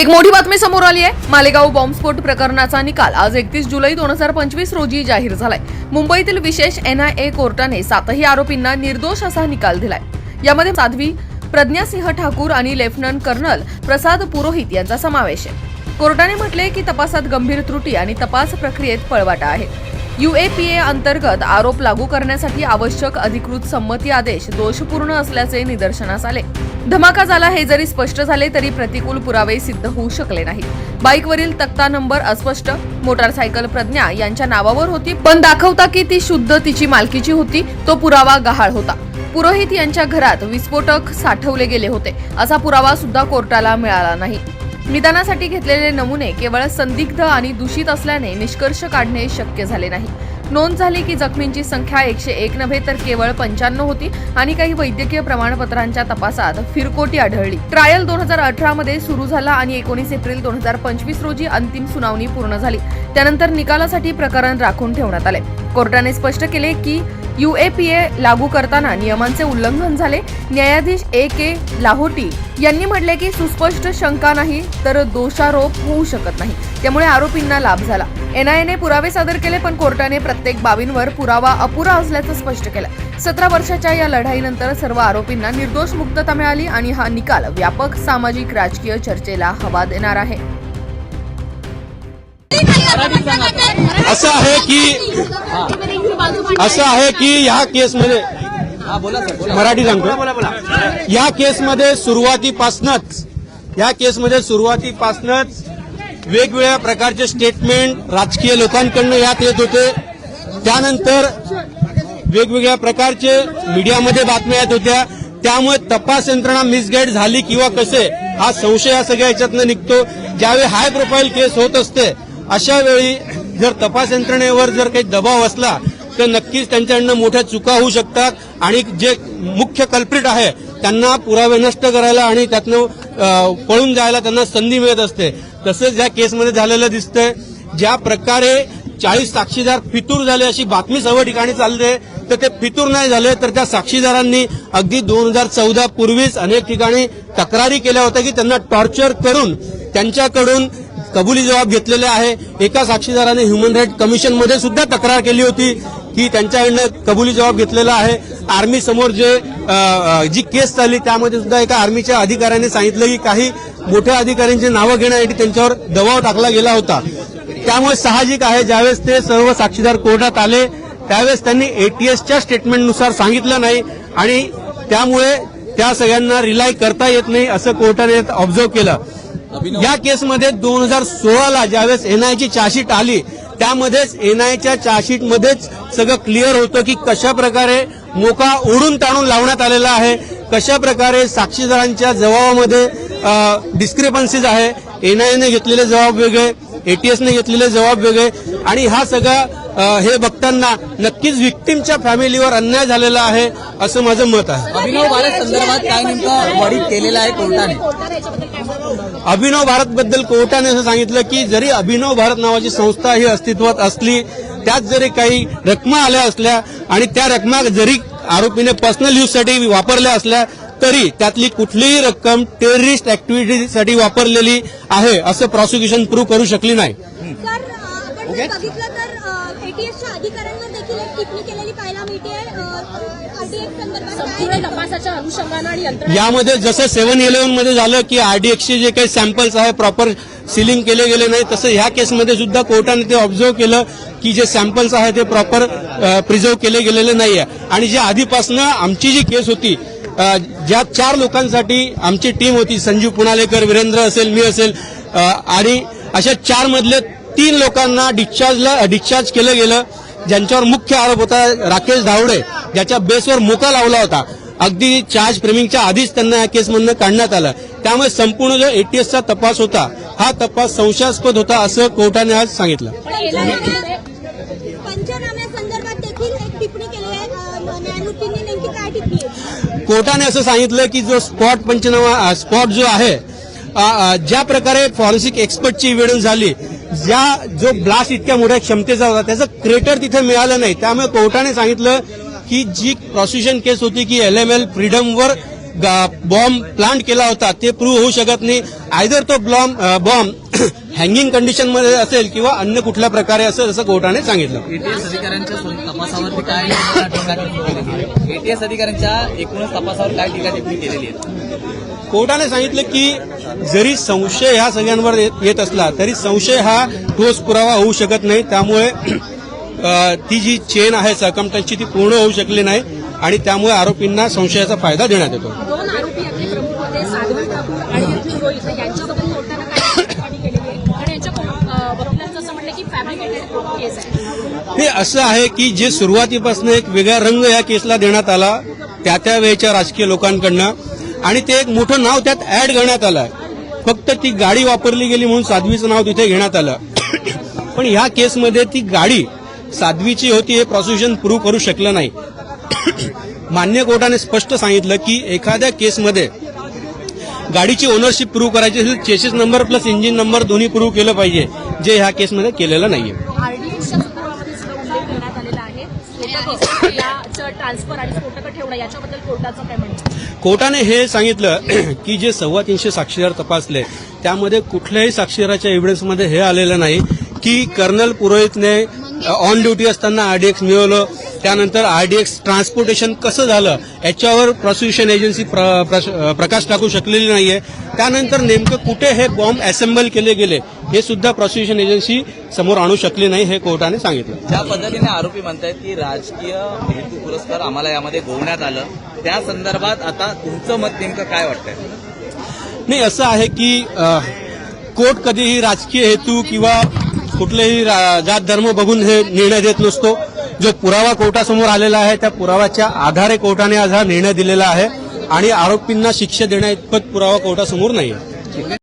एक मोठी बातमी समोर आली आहे. मालेगाव बॉम्बस्फोट प्रकरणाचा निकाल आज एकतीस जुलै दोन हजार पंचवीस रोजी जाहीर झालाय. मुंबईतील विशेष एनआयए कोर्टाने सातही आरोपींना निर्दोष असा निकाल दिलाय. यामध्ये साध्वी प्रज्ञासिंह ठाकूर आणि लेफ्टनंट कर्नल प्रसाद पुरोहित यांचा समावेश आहे. कोर्टाने म्हटले की तपासात गंभीर त्रुटी आणि तपास प्रक्रियेत पळवाटा आहे. युएपीए अंतर्गत आरोप लागू करण्यासाठी आवश्यक अधिकृत संमती आदेश दोषपूर्ण असल्याचे निदर्शनास आले. धमाका झाला हे जरी स्पष्ट झाले तरी प्रतिकूल पुरावे सिद्ध होऊ शकले नाहीत. बाईकवरील तक्ता नंबर अस्पष्ट. मोटारसायकल प्रज्ञा यांच्या नावावर होती पण दाखवता की ती शुद्ध तिची मालकीची होती तो पुरावा गहाळ होता. पुरोहित यांच्या घरात विस्फोटक साठवले गेले होते. असा पुरावा सुद्धा कोर्टाला मिळाला नाही. निदानासाठी घेतलेले नमुने केवळ संदिग्ध आणि दूषित असल्याने निष्कर्ष काढणे शक्य झाले नाही. नोंद झाली की जखमींची संख्या एकशे एक नव्हे तर केवळ पंच्याण्णव होती आणि काही वैद्यकीय प्रमाणपत्रांच्या तपासात फिरकोटी आढळली. ट्रायल दोन हजार अठरा मध्ये सुरू झाला आणि एकोणीस एप्रिल दोन हजार पंचवीस रोजी अंतिम सुनावणी पूर्ण झाली. त्यानंतर निकालासाठी प्रकरण राखून ठेवण्यात आले. कोर्टाने स्पष्ट केले की युएपीए लागू करताना नियमांचे उल्लंघन झाले. न्यायाधीश ए के लाहोटी यांनी म्हटले की सुस्पष्ट शंका नाही तर दोषारोप होऊ शकत नाही. त्यामुळे आरोपींना लाभ झाला. एनआयएने पुरावे सादर केले पण कोर्टाने प्रत्येक बाबींवर पुरावा अपुरा असल्याचं स्पष्ट केलं. सतरा वर्षाच्या या लढाईनंतर सर्व आरोपींना निर्दोष मुक्तता मिळाली आणि हा निकाल व्यापक सामाजिक राजकीय चर्चेला हवा देणार आहे. असं आहे की असं आहे की ह्या केसमध्ये मराठी सांगतो या केसमध्ये सुरुवातीपासूनच या केसमध्ये सुरुवातीपासूनच वेगवेगळ्या प्रकारचे स्टेटमेंट राजकीय लोकांकडनं यात येत होते. त्यानंतर वेगवेगळ्या प्रकारचे मीडियामध्ये बातम्या येत होत्या. त्यामुळे तपास यंत्रणा मिसगाईड झाली किंवा कसे? हा संशय या सगळ्या याच्यातनं निघतो. ज्यावेळी हाय प्रोफाईल केस होत असते अशा वेळी जर तपास यंत्रणेवर जर काही दबाव असला तर नक्कीच त्यांच्याकडनं मोठ्या चुका होऊ शकतात. आणि जे मुख्य कल्प्रिट आहे त्यांना पुरावे नष्ट करायला आणि त्यातनं पळून जायला त्यांना संधी मिळत असते. तसंच या केसमध्ये झालेलं दिसतंय. ज्या प्रकारे चाळीस साक्षीदार फितूर झाले अशी बातमी सर्व ठिकाणी चालते तर ते फितूर नाही झाले तर त्या साक्षीदारांनी अगदी दोन हजार चौदा पूर्वीच अनेक ठिकाणी तक्रारी केल्या होत्या की त्यांना टॉर्चर करून त्यांच्याकडून कबुली जबाब घेतलेले आहे. एका साक्षीदाराने ह्युमन राईट कमिशनमध्ये सुद्धा तक्रार केली होती की त्यांच्याकडनं कबुली जबाब घेतलेला आहे. आर्मी समोर जे जी केस चालली त्यामध्ये सुद्धा एका आर्मीच्या अधिकाऱ्याने सांगितलं की काही मोठ्या अधिकाऱ्यांची नावं घेण्यासाठी त्यांच्यावर दबाव टाकला गेला होता. त्यामुळे साहजिक आहे. ज्यावेळेस ते सर्व साक्षीदार कोर्टात आले त्यावेळेस त्यांनी एटीएसच्या स्टेटमेंटनुसार सांगितलं नाही आणि त्यामुळे त्या सगळ्यांना रिलाय करता येत नाही असं कोर्टाने ऑब्झर्व केलं. या केसमध्ये दोन हजार सोळाला ज्यावेळेस एनआयची चार्जशीट आली त्यामध्येच एनआयच्या चार्जशीट मध्येच सगळं क्लिअर होतं की कशा प्रकारे मोका ओढून ताणून लावण्यात आलेला आहे कशा प्रकारे साक्षीदारांच्या जबाबामध्ये डिस्क्रिपन्सीज आहे. एनआयने घेतलेले जबाब वेगळे एटीएसने घेतलेले जबाब वेगळे आणि हा सगळा हे बघताना नक्कीच विक्टीमच्या फॅमिलीवर अन्याय झालेला आहे असं माझं मत आहे. अभिनव भारत संदर्भात काय नेमकं वडील केलेलं आहे कोर्टाने? अभिनव भारत बद्दल कोर्टाने असं सांगितलं की जरी अभिनव भारत नावाची संस्था ही अस्तित्वात असली त्यात जरी काही रकमा आल्या असल्या आणि त्या रकमा जरी आरोपीने पर्सनल यूजसाठी वापरल्या असल्या तरी त्यातली कुठलीही रक्कम टेररिस्ट ऍक्टिव्हिटीसाठी वापरलेली आहे असं प्रॉसिक्युशन प्रूव्ह करू शकली नाही. जर बघितलं तर एटीएसच्या अधिकाऱ्यांवर देखील एक टिप्पणी केलेली पाहायला मिळते. तपासाच्या अनुषंगानं आणि यामध्ये जसं सेव्हन इलेव्हनमध्ये झालं की आरडीएक्सचे जे काही सॅम्पल्स आहे प्रॉपर सिलिंग केले गेले नाही तसं ह्या केसमध्ये सुद्धा कोर्टाने ते ऑब्झर्व केलं की जे सॅम्पल्स आहे ते प्रॉपर प्रिझर्व केले गेलेले नाही आहे आणि जे आधीपासनं आमची जी केस होती ज्या चार लोकांसाठी आमची टीम होती संजीव पुणालेकर वीरेंद्र असेल मी असेल आणि अशा चार मधले तीन लोकांना डिस्चार्जला डिस्चार्ज केलं गेलं. ज्यांच्यावर मुख्य आरोप होता राकेश धावडे ज्याच्या बेसवर मोका लावला होता. अगदी चार्ज फ्रेमिंगच्या आधीच त्यांना या केसमधनं काढण्यात आलं. त्यामुळे संपूर्ण जो एटीएसचा तपास होता हा तपास संशयास्पद होता असं कोर्टाने आज सांगितलं. कोर्टाने असं सांगितलं की जो स्पॉट पंचनामा स्पॉट जो आहे ज्या प्रकारे फॉरेन्सिक एक्सपर्टची इव्हिडन्स झाली ज्या जो ब्लास्ट इतक्या मोठ्या क्षमतेचा होता त्याचं क्रेटर तिथे मिळालं नाही. त्यामुळे कोर्टाने सांगितलं की जी प्रॉसिक्युशन केस होती की एल एम एल फ्रीडमवर बॉम्ब प्लांट केला होता ते प्रूव्ह होऊ शकत नाही. आयदर तो ब्लॉम बॉम्ब हँगिंग कंडिशनमध्ये असेल किंवा अन्य कुठल्या प्रकारे असेल असं कोर्टाने सांगितलं. एटीएस अधिकाऱ्यांच्या तपासावरती काय एटीएस अधिकाऱ्यांच्या एकूणच तपासावर काय टीका टिप्पणी केलेली आहे? कोर्टाने सांगितलं की जरी संशय ह्या सगळ्यांवर येत येत असला तरी संशय हा ठोस पुरावा होऊ शकत नाही. त्यामुळे ती जी चेन आहे सरकमटनची ती पूर्ण होऊ शकली नाही आणि त्यामुळे आरोपींना संशयाचा फायदा देण्यात येतो दोन आरोपी आपले प्रमुख होते साधू ठाकूर आणि अर्जुन रोहित यांच्याबद्दल कोर्टानं काय टिप्पणी केलेली आहे आणि यांच्या को- अं, वकिलांचं असं म्हणलं की फॅब्रिकेटेड केस आहे हे असं आहे की जे सुरुवातीपासून एक वेगळा रंग या केसला देण्यात आला त्या त्या वेळच्या राजकीय लोकांकडनं. आणि ते एक मोठं नाव त्यात ऍड करण्यात आलं फक्त ती गाडी वापरली गेली म्हणून साध्वीचं नाव तिथे घेण्यात आलं. पण ह्या केसमध्ये ती गाडी साध्वीची होती हे प्रॉसिक्युशन प्रूव्ह करू शकलं नाही. मान्य कोर्टाने स्पष्ट सांगितलं की एखाद्या केसमध्ये गाडीची ओनरशिप प्रूव्ह करायची असेल chassis number plus engine number दोन्ही प्रूव्ह केलं पाहिजे जे ह्या केसमध्ये केलेलं नाहीये आरडीएक्सच्या संदर्भामध्ये सुद्धा उल्लेख करण्यात आलेला आहे स्फोटक याचं ट्रान्सफर आणि ठेवणं याच्याबद्दल कोर्टाचं काय म्हणणं? कोर्टाने हे सांगितलं की जे सव्वा तीनशे साक्षीदार तपासले त्यामध्ये कुठल्याही साक्षीदाराच्या एव्हिडन्समध्ये हे आलेलं नाही की कर्नल पुरोहितने ऑन ड्युटी असताना आरडीएक्स मिळवलं त्यानंतर आरडीएक्स ट्रान्सपोर्टेशन कसं झालं याच्यावर प्रॉसिक्युशन एजन्सी प्र- प्र- प्रकाश टाकू शकलेली नाहीये. त्यानंतर नेमकं कुठे हे बॉम्ब असेंबल केले गेले हे सुद्धा प्रॉसिक्युशन एजन्सी समोर आणू शकली नाही हे कोर्टाने सांगितलं. ज्या पद्धतीने आरोपी म्हणतायत की राजकीय हेतू पुरस्कार आम्हाला यामध्ये गोवण्यात आलं त्या संदर्भात आता तुमचं मत नेमकं काय वाटतंय? नाही असं आहे की कोर्ट कधीही राजकीय हेतू किंवा कुठलेही जात धर्म बघून हे निर्णय देत नसतो. जो पुरावा कोर्टासमोर आलेला आहे त्या पुराव्याच्या आधारे कोर्टाने आज हा निर्णय दिलेला आहे आणि आरोपींना शिक्षा देण्या इतपत पुरावा कोर्टासमोर नाही आहे